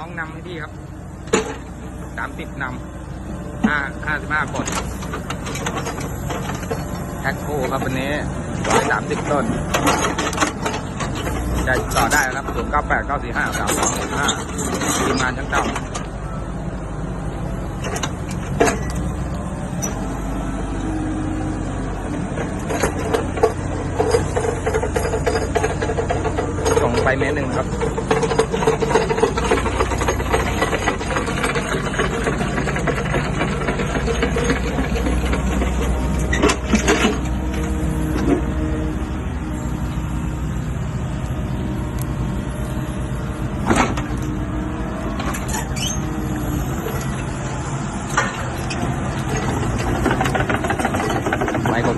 องนำให้พี่ครับสามสิบนำห้าห้าสิบห้ากดแท็กโคครับวันนี้ร้อยสามสิบต้นจะต่อได้นะครับศูนย์เก้าแปดเก้าสี่ห้าสามสองห้าทีมงานช่างเจ้าส่งไปเมตรหนึ่งครับ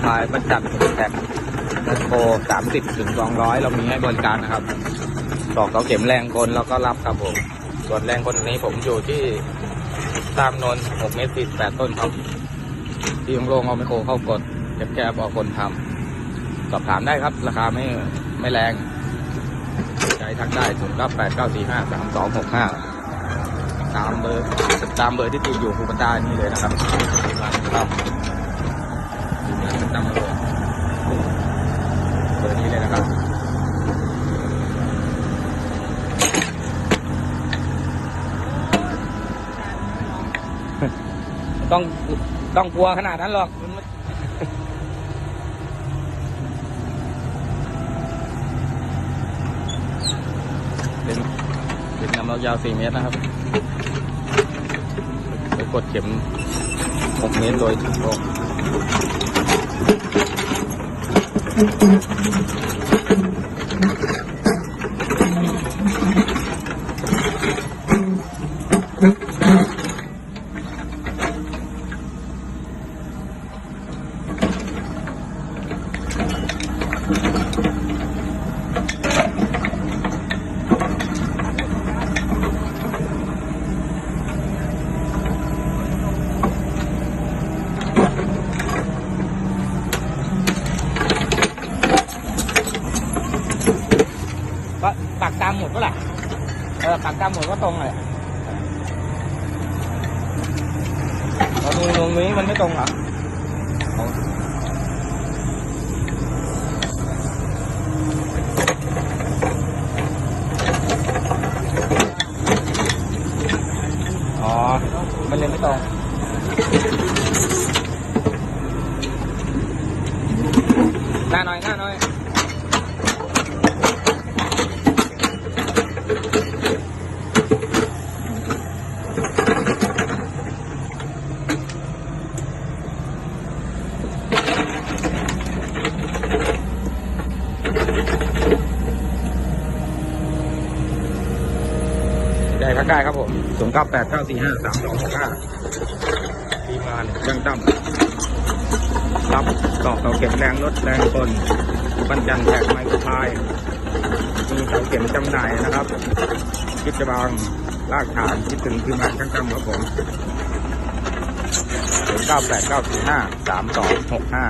พายประจัดแท็กแมคโครสามสิบถึงสองร้อยเรามีให้บริการนะครับตอกเสาเข็มแรงกลแล้วก็รับครับผม ส่วนแรงกลนี้ผมอยู่ที่ตามนนหกเมตรสี่แปดต้นครับ ที่โรงเอาไมโครเข้ากดแคบแคบเอาคนทำสอบถามได้ครับ ราคาไม่ไม่แรง ใจทักได้ศูนย์เก้าแปดเก้าสี่ห้าสามสองหกห้าตามเบอร์ตามเบอร์ที่ติดอยู่คูปตานี่เลยนะครับครับ ตามเบอร์เบอร์นี้เลยนะครับต้องต้องกลัวขนาดนั้นหรอกมันไม่เป็นเป็นน้ำเรายาวสี่เมตรนะครับไปกดเข็มหกเมตรโดยถูกต้อง Thank you. ก็ปักตามหมดก็แหละเออปักตามหมดก็ตรงเลยตรงนี้ตรงนี้มันไม่ตรงเหรอเอาอ๋อ มันเลยไม่ตรงหน้าหน่อยหน้าหน่อย ได้ครับได้ครับผมศูนย์เก้าแปดเก้าสี่ห้าสามสองหกห้าทีมงานช่างตั้มรับตอกเสาเข็มแรงลดแรงคนบรรจันแท็กไมโครพาย มีเสาเข็มจำหน่ายนะครับคิดจะบางลากฐานคิดถึงทีมงานช่างตั้มครับผมศูนย์เก้าแปดเก้าสี่ห้าสามสองหกห้า